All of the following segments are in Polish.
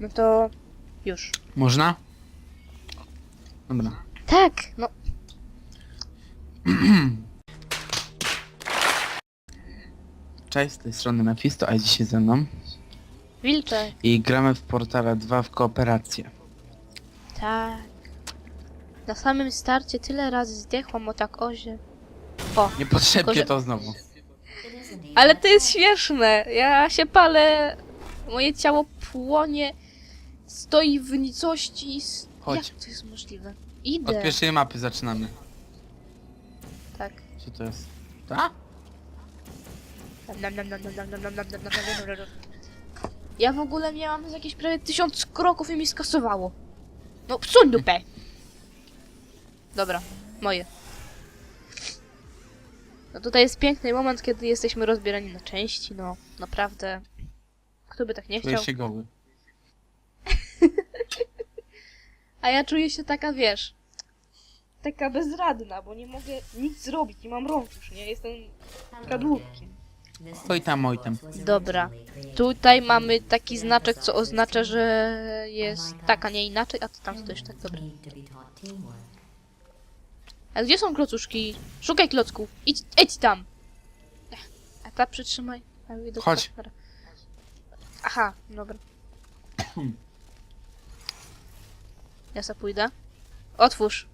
No to już. Można? Dobra. Tak, no. Cześć, z tej strony Mephisto, a dzisiaj ze mną. Wilczek. I gramy w Portale 2 w kooperację. Tak. Na samym starcie tyle razy zdechłam o tak ozie. Niepotrzebnie Tylko, że- to znowu. Ale to jest śmieszne. Ja się palę. Moje ciało płonie. Stoi w nicości. s- Chodź. Jak to jest możliwe? Od Idę. pierwszej mapy zaczynamy. Tak. Co to jest? Ta? Nam, nam, nam, nam, nam, nam, nam, nam, nam, nam, nam, nam, nam. Ja w ogóle miałam jakieś prawie tysiąc kroków i mi skasowało. No, psuń dupę! Dobra, moje. No tutaj jest piękny moment, kiedy jesteśmy rozbierani na części, no naprawdę. Kto by tak nie Czuję chciał? się goły. A ja czuję się taka, wiesz, taka bezradna, bo nie mogę nic zrobić, nie mam rąk już, nie? Jestem kadłubkiem. Oj tam, oj tam. Dobra. Tutaj mamy taki znaczek, co oznacza, że jest tak, a nie inaczej, a ty tam stoisz tak, dobra. A gdzie są klocuszki? Szukaj klocków. Idź, idź tam. Ech, A ta przytrzymaj. A ja idę do Chodź. Aha, dobra. Ja se pójdę. Otwórz.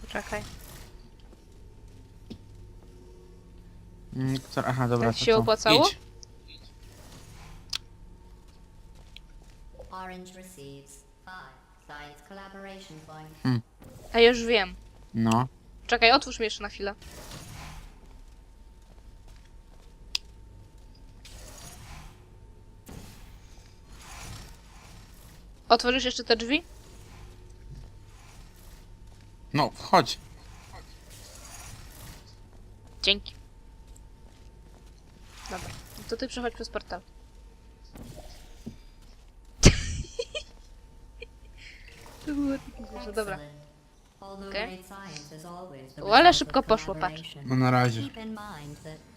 Poczekaj. Mm, Aha, dobra. Tak to się to. opłacało? Idź. Orange receives five science collaboration points. A ja już wiem. No. Czekaj, otwórz mnie jeszcze na chwilę. Otworzysz jeszcze te drzwi? No, wchodź. Dzięki. Dobra, no to ty przechodź przez portal. To było takie śmieszne, dobra. Okay. O, ale szybko poszło, patrz. No na razie.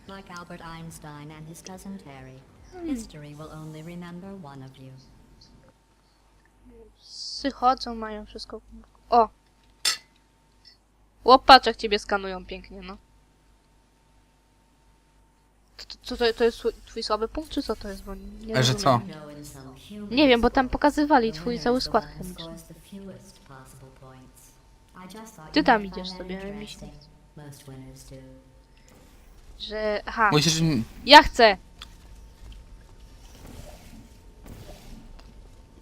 Like Albert Einstein and his cousin Terry, history will only remember one of you. Wszyscy chodzą, mają wszystko. O! Łopaczek ciebie skanują pięknie, no. Co to, to jest twój słaby punkt, czy co to jest? Bo nie że co? Nie wiem, bo tam pokazywali twój cały skład chemiczny. Ty tam idziesz sobie, ale Że... Aha, Musisz... ja chcę!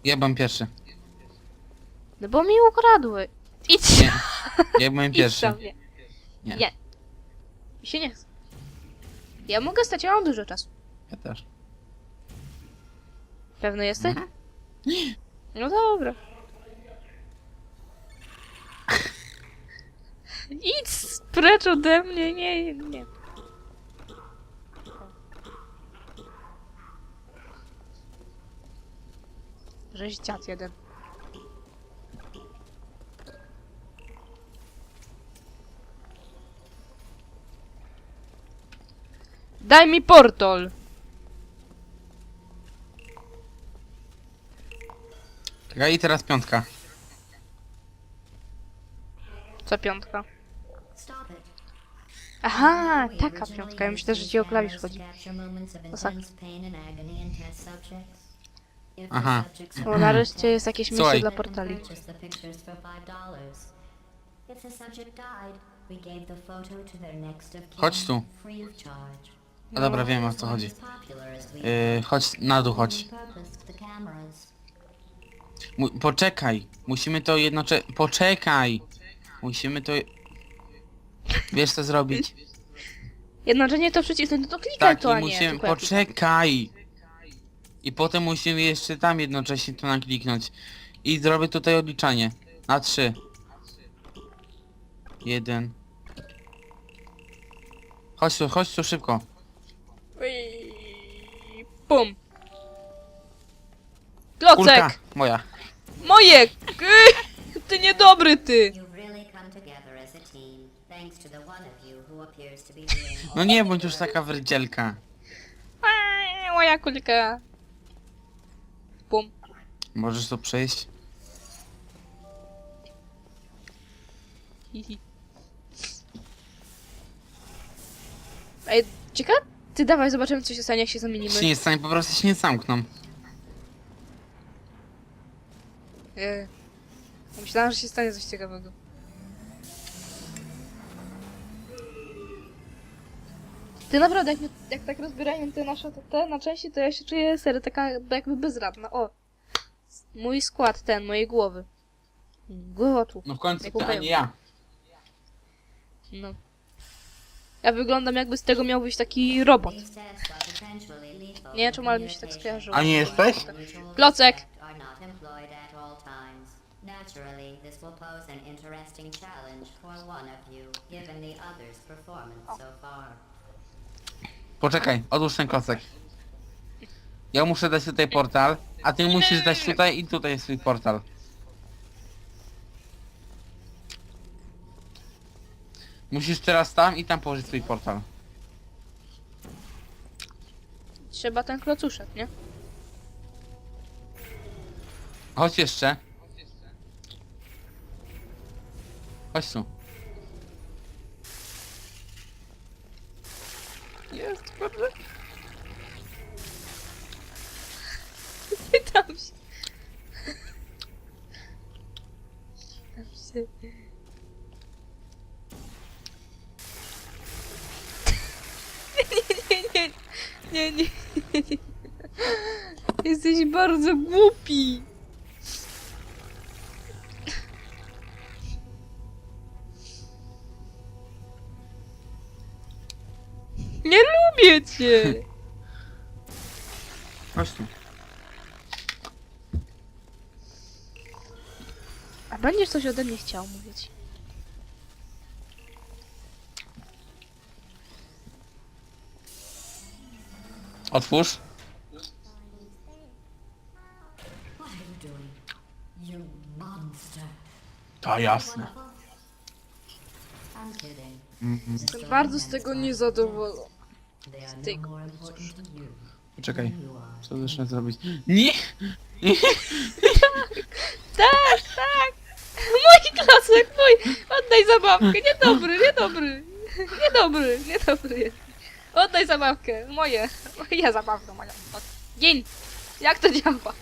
Ja byłem pierwszy. No bo mi ukradły. Idź! Nie. Ja byłem Idź pierwszy. nie. Nie. Nie. Mi się nie chce. Ja mogę stać, ja mam dużo czasu. Ja też. Pewny jesteś? Mhm. No dobra. Idź precz ode mnie, nie, nie. Żeś dziad jeden. Daj mi portal. Czekaj, i teraz piątka. Co piątka? Aha, taka piątka. Ja myślę, że ci o klawisz chodzi. To. Tak. Aha. O, nareszcie jest jakieś miejsce Słuchaj. dla portali. Chodź tu. No dobra, wiem o co chodzi. Yy, chodź na dół, chodź. Mu poczekaj. Musimy to jednocześnie... Poczekaj! Musimy to... Wiesz co zrobić? Jednocześnie to przycisnąć, no to klikaj Tak, to, a i nie. musimy... tylko. Poczekaj! I potem musimy jeszcze tam jednocześnie to nakliknąć. I zrobię tutaj odliczanie. Na trzy. Jeden. Chodź tu, chodź tu szybko. Klocek! Kulka moja. Moje! Ty niedobry ty! You've really come together as a team. thanks to the one of you who appears to be doing No nie bądź już taka wrydzielka. Eee, moja kulka. Bum. Możesz to przejść? Hihi. Ej, ciekawe? Ty dawaj, zobaczymy co się stanie, jak się zamienimy. Się nie stanie, po prostu się nie zamkną. Eee. Myślałam, że się stanie coś ciekawego. Ty naprawdę, jak, jak tak rozbierają te nasze te, te na części, to ja się czuję serio taka jakby bezradna. O! Mój skład ten, mojej głowy. Głowa tu. No w końcu to, a nie ja. No. Ja wyglądam jakby z tego miał być taki robot. Nie wiem, czemu, ale mi się tak skojarzyło. A nie jesteś? Klocek! respect are not employed at all times. Naturally, this will pose an interesting challenge for one of you, given the other's performance so far. Poczekaj, odłóż ten klocek. Ja muszę dać tutaj portal, a ty musisz dać tutaj i tutaj swój portal. Musisz teraz tam i tam położyć swój portal. Trzeba ten klocuszek, nie? Chodź jeszcze. Chodź tu. Jest, kurde. Pytam się. Pytam się. Nie, nie, nie, nie, nie, nie, nie. Jesteś bardzo głupi. Lubię cię. Chodź tu. A będziesz coś ode mnie chciał mówić? Otwórz. What are you doing? You monster. To jasne. I'm kidding. Jestem bardzo z tego niezadowolona. No you Poczekaj. Co zacznę zrobić? Nie! Tak, tak! Mój klocek, mój! Oddaj zabawkę, niedobry, niedobry! Niedobry, niedobry jest. Oddaj zabawkę, moje. Moja zabawka, moja. Gin! Jak to działa?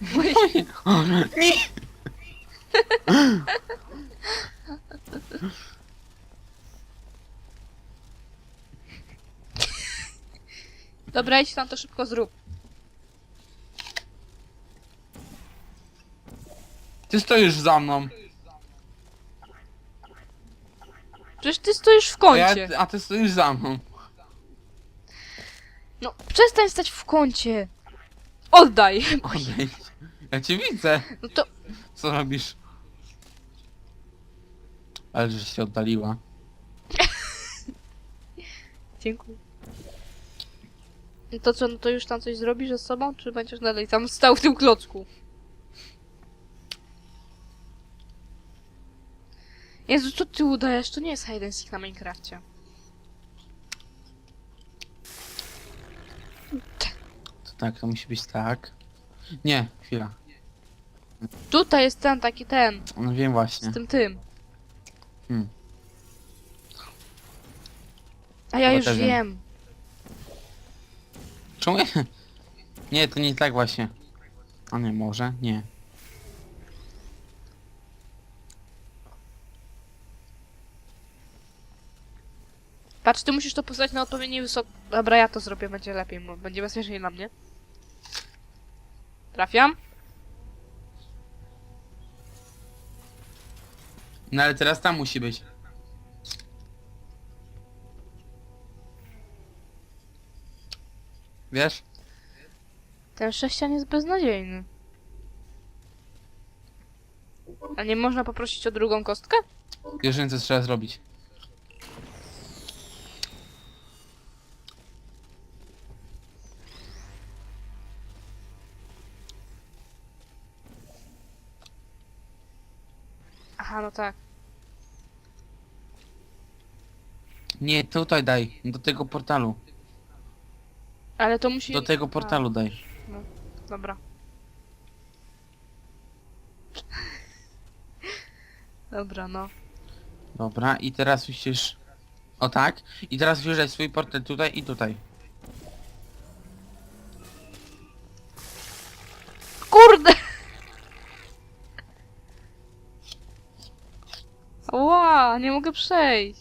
Moje... Nie! Dobra, idź tam to szybko zrób. Ty stoisz za mną. Przecież ty stoisz w A, ja, kącie. a ty stoisz za mną. No, przestań stać w kącie. Oddaj. Odejdź. Ja cię widzę. No to Co robisz? Ale że się oddaliła. Dziękuję. To co, no to już tam coś zrobisz ze sobą, czy będziesz dalej tam stał w tym klocku? Jezu, co ty udajesz? To nie jest hide and seek na Minecrafcie. To tak, to musi być tak. Nie, chwila. Tutaj jest ten, taki ten, No wiem właśnie. z tym tym. Hmm. A ja Chyba już też wiem. wiem. Czemu. Nie, to nie tak właśnie. A nie, może? Nie. Patrz, ty musisz to postawić na odpowiedni wysok... Dobra, ja to zrobię, będzie lepiej, bo będzie bezpieczniej dla mnie. Trafiam? No ale teraz tam musi być. Wiesz? Ten sześcian jest beznadziejny. A nie można poprosić o drugą kostkę? Już wiem co trzeba zrobić. Aha, no tak. Nie, tutaj daj. Do tego portalu. Ale to musi... Do tego portalu daj. Dobra. Dobra, no. Dobra, i teraz musisz... O tak? I teraz wjeżdżaj swój portal tutaj i tutaj. Kurde! Nie mogę przejść.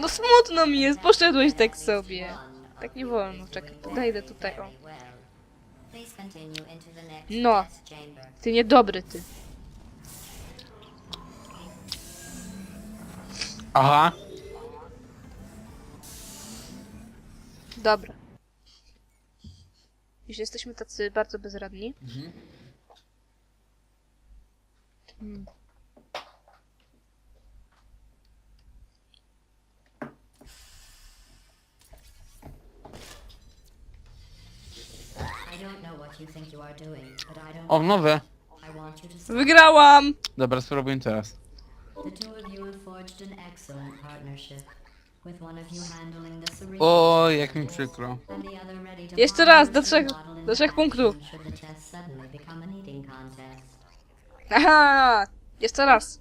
No smutno mi jest, poszedłeś tak sobie. Tak nie wolno, czekaj, podejdę tutaj, o. No. Ty niedobry, ty. Aha. Dobra. Już jesteśmy tacy bardzo bezradni. Mhm. Hmm. O, nowe. Wygrałam! Dobra, spróbuję teraz. The two of you have forged an excellent partnership, with one of you handling the cerebral O, jak mi przykro. and the other ready to Jeszcze raz, do trzech- do trzech punktów. action should the test suddenly become an eating contest. Aha! Jeszcze raz.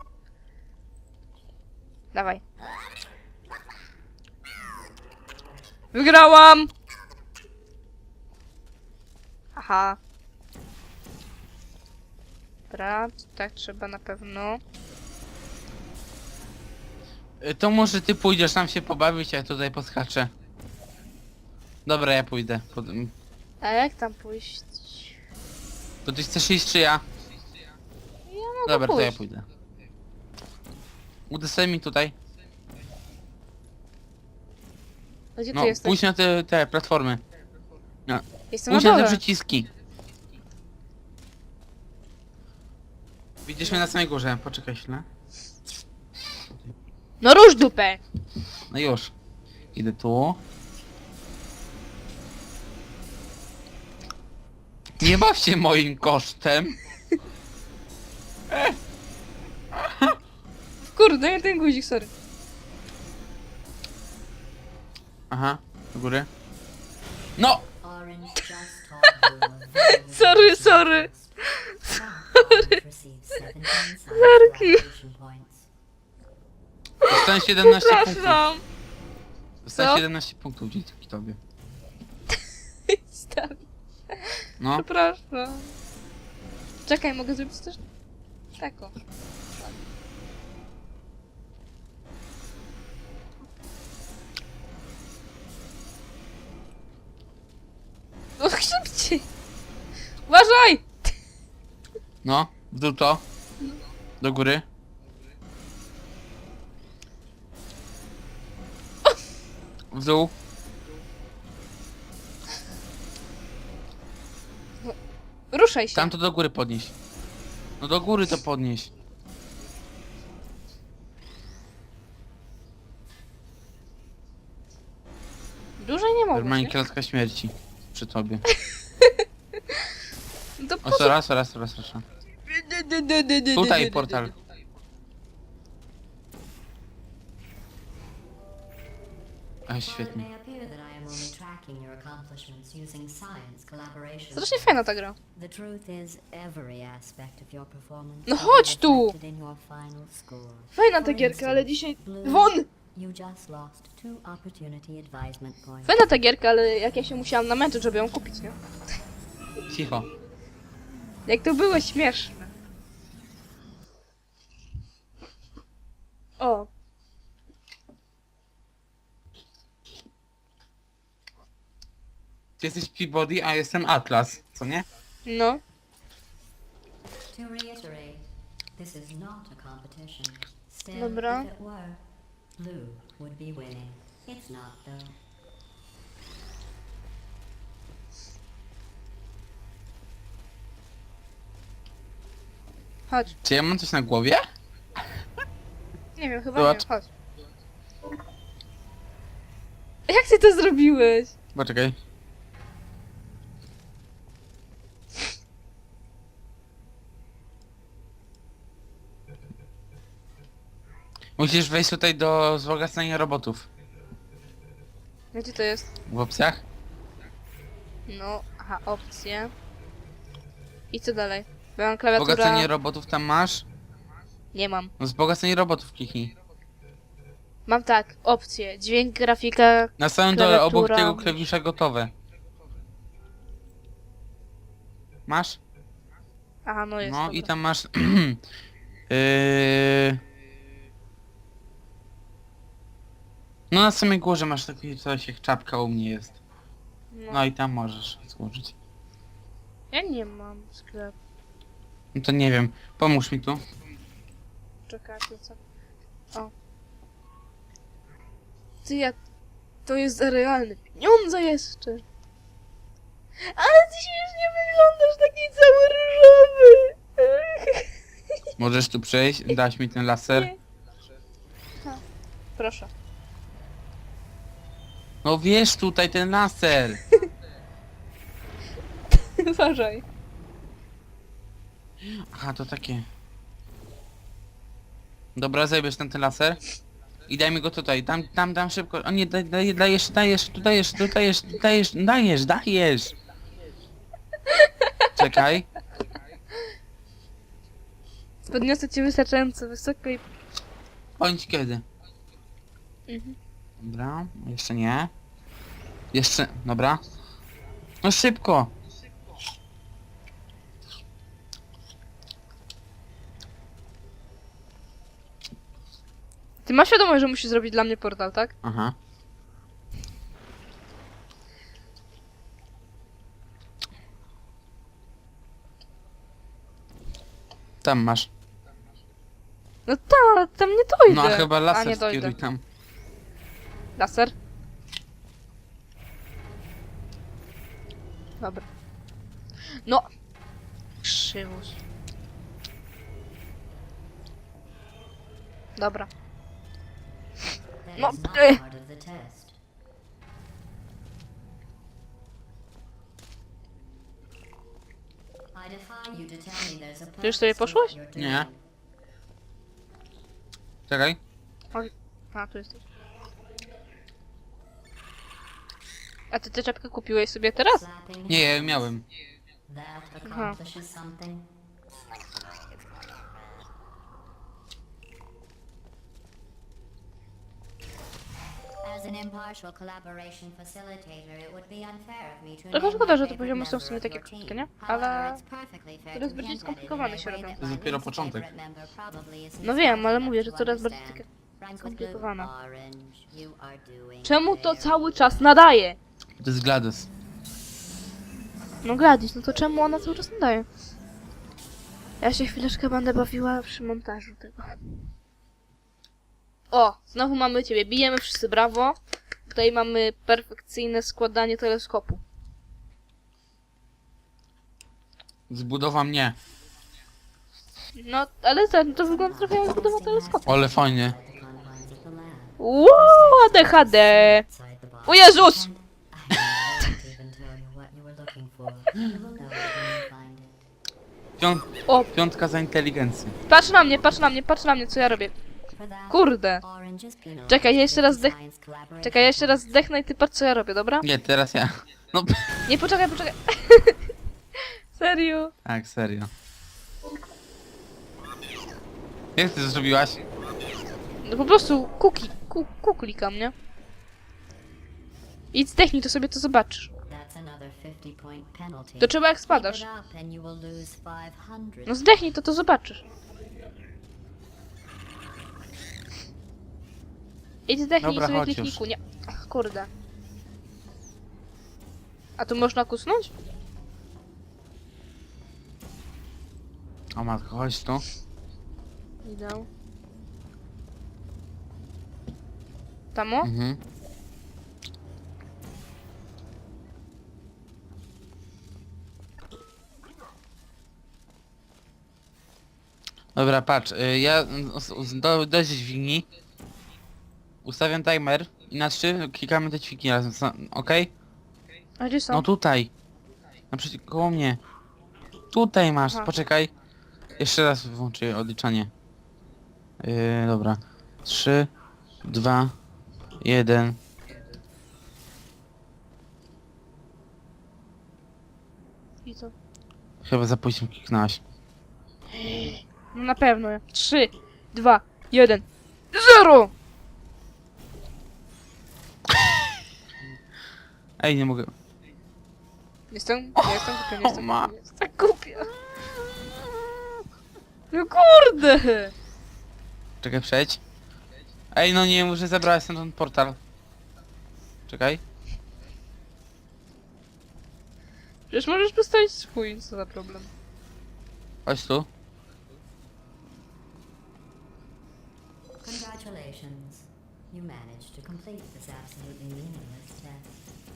Dawaj. Wygrałam! Aha. Dobra, tak trzeba na pewno. Y, To może ty pójdziesz tam się pobawić, a ja tutaj podskaczę. Dobra, ja pójdę. Pod... m, A jak tam pójść? To ty chcesz iść czy ja? Ja mogę Dobra, to ja pójdę. Udostępnij mi tutaj. Gdzie No, ty jesteś? pójdź na te, te platformy. Jestem na Pójdź na te dole. przyciski. Widzisz mnie na samej górze, poczekaj chwilę. No rusz dupę! No już. Idę tu. Nie baw się moim kosztem. Kurde, nie ten guzik, sorry. Aha, do góry. No! Sorry, sorry. test. Orange received 17 science Sorry. points. Dostałem 17 punktów. Przepraszam. Dostałem Co? 17 punktów dzięki tobie. No. Przepraszam. Czekaj, mogę zrobić też tak o. No szybciej! Uważaj! No, w dół to. Do góry. W dół. Ruszaj się. Tam to do góry podnieś. No do góry to podnieś. Dłużej nie mogę. Normalnie klatka śmierci. Przy tobie. To O, po co? raz, raz, raz, raz. Tutaj portal. Science collaboration, Strasznie fajna ta gra. the truth is every aspect of your performance No chodź tu! reflected in your final score. Fajna ta gierka, ale dzisiaj... Won! You just lost two opportunity advisement points. Fajna ta gierka, ale jak ja się musiałam namęczyć, żeby ją kupić, nie? Cicho. Jak to było śmieszne. O, Ty jesteś Peabody, a jestem Atlas, co nie? no. To reiterate, this is not a competition. Still, Dobra. if it were, Blue would be winning. It's not though. Chodź. Czy ja mam coś na głowie? Nie wiem, chyba Zobacz. nie. Chodź. Jak ty to zrobiłeś? Poczekaj. Musisz wejść tutaj do wzbogacenia robotów. Gdzie to jest? W opcjach? No, aha, opcje. I co dalej? Bo ja mam klawiaturę... Wzbogacenie robotów tam masz? Nie mam. Wzbogacenie robotów kliknij. Mam tak, opcje. Dźwięk, grafika... Na samym dole obok Klawiatura. tego klawisza gotowe. Masz? Aha, no jest. No dobra. i tam masz... yy... No na samej górze masz taki coś jak czapka u mnie jest. No. No i tam możesz złożyć. Ja nie mam sklepu. No to nie wiem, pomóż mi tu. Czekajcie, co? O. Ty jak... To jest za realne pieniądze jeszcze. Ale ty śmiesznie wyglądasz, taki cały różowy. Możesz tu przejść, dać mi ten laser. Nie. Ha, Proszę. No wiesz tutaj ten laser. Uważaj. Aha, to takie. Dobra, zajmiesz ten, ten laser. I daj mi go tutaj, tam, tam, tam szybko. O nie, daj, daj, dajesz, dajesz, tu dajesz, tu dajesz, tu dajesz, dajesz, dajesz. Czekaj. Podniosę cię wystarczająco wysoko i... Bądź kiedy. Mhm. Dobra, jeszcze nie. Jeszcze, dobra. No szybko. Ty masz świadomość, że musisz zrobić dla mnie portal, tak? Aha. Tam masz. No tak, tam nie dojdę. No a chyba A laser nie skieruj dojdę. tam. Laser? Dobra. No! Krzywus. Dobra. No, a Ty już sobie poszłeś? Nie. Czekaj. A, tu jesteś. A ty tę czapkę kupiłeś sobie teraz? Nie, ja hands. miałem. To Trochę szkoda, że te poziomy są w sumie takie krótkie, nie? Ale coraz bardziej skomplikowane się robią. To my dopiero początek. No wiem, ale mówię, że coraz bardziej takie skomplikowane. Czemu to cały czas nadaje? To jest Gladys. No Gladys, no to czemu ona cały czas nadaje? Ja się chwileczkę będę bawiła przy montażu tego. O, znowu mamy ciebie. Bijemy wszyscy, brawo. Tutaj mamy perfekcyjne składanie teleskopu. Zbudowa mnie. No, ale ten, to wygląda trochę jak budowa teleskopu. Ale fajnie. Wow, ADHD! O Jezus! And I won't even tell you what you were looking for. You will know it when you find it. Piąt, O, piątka za inteligencję. patrz na mnie, patrz na mnie, patrz na mnie, co ja robię. Kurde. Czekaj, ja jeszcze raz zdech- Czekaj, ja jeszcze raz zdechnę i ty patrz, co ja robię, dobra? Nie, teraz ja. No, Nie, poczekaj, poczekaj. Serio? tak, serio. Jak ty to zrobiłaś? No po prostu kuki, ku, ku klikam, nie? Idź zdechnij, to sobie to zobaczysz. To trzeba jak spadasz. it up and you will lose 500. No zdechnij, to to zobaczysz. Idź zdechnij Dobra, sobie chodź już. nie. Ach, kurde. A tu można kusnąć? O matko, chodź tu. Idę. Tamo? Mhm. Dobra, patrz, y, ja do, do dźwigni ustawiam timer i na trzy klikamy te ćwiki razem, okej? A gdzie są? No tutaj. Naprzeciw koło mnie. Tutaj masz, Aha. poczekaj. Jeszcze raz włączę odliczanie. Yy, dobra. 3, 2, 1. I co? Chyba za późno kliknąłeś. No na pewno. 3, 2, 1, 0! Ej, nie mogę. Jestem, nie jestem głupia, nie jestem ma. głupia. Jestem głupia. No kurde! Czekaj, przejdź. Ej, no nie, muszę zebrać ten portal. Czekaj. Przecież możesz postawić swój, co za problem. Chodź tu. You managed to complete this absolutely meaningless test.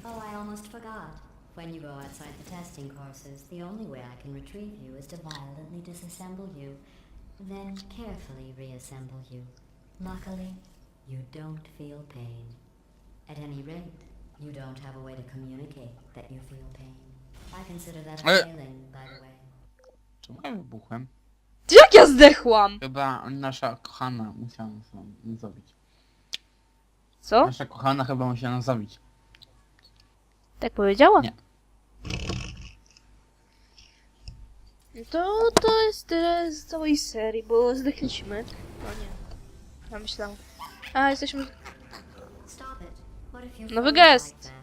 Oh, I almost forgot. When you go outside the testing courses, the only way I can retrieve you is to violently disassemble you, then carefully reassemble you. Luckily, you don't feel pain. At any rate, you don't have a way to communicate that you feel pain. I consider that a failing, by the way. Czemu ja wybuchłem? Jak ja zdechłam? Chyba nasza kochana musiała nas nam zabić. Co? Nasza kochana chyba musiała nas zabić. Tak powiedziała? Nie. To, to jest tyle z całej serii, bo zdechliśmy. No nie. Ja myślałam. A, jesteśmy... Stop it. What if you Nowy gest. like that?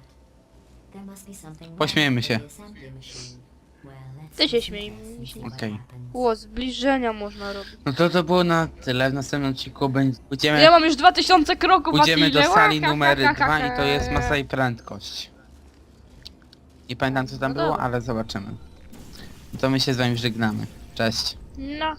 There must be something wrong Pośmiejmy with się. the assembly machine. Ty się śmiej, mi się Okej. Ło, zbliżenia można robić. No to to było na tyle. W następnym odcinku będzie... pójdziemy, Ja mam już 2000 kroków, pójdziemy do sali numer ha, ha, 2 ha. i to jest masa i prędkość. Nie pamiętam co tam No było, dobra. ale zobaczymy. To my się z wami żegnamy. Cześć. No.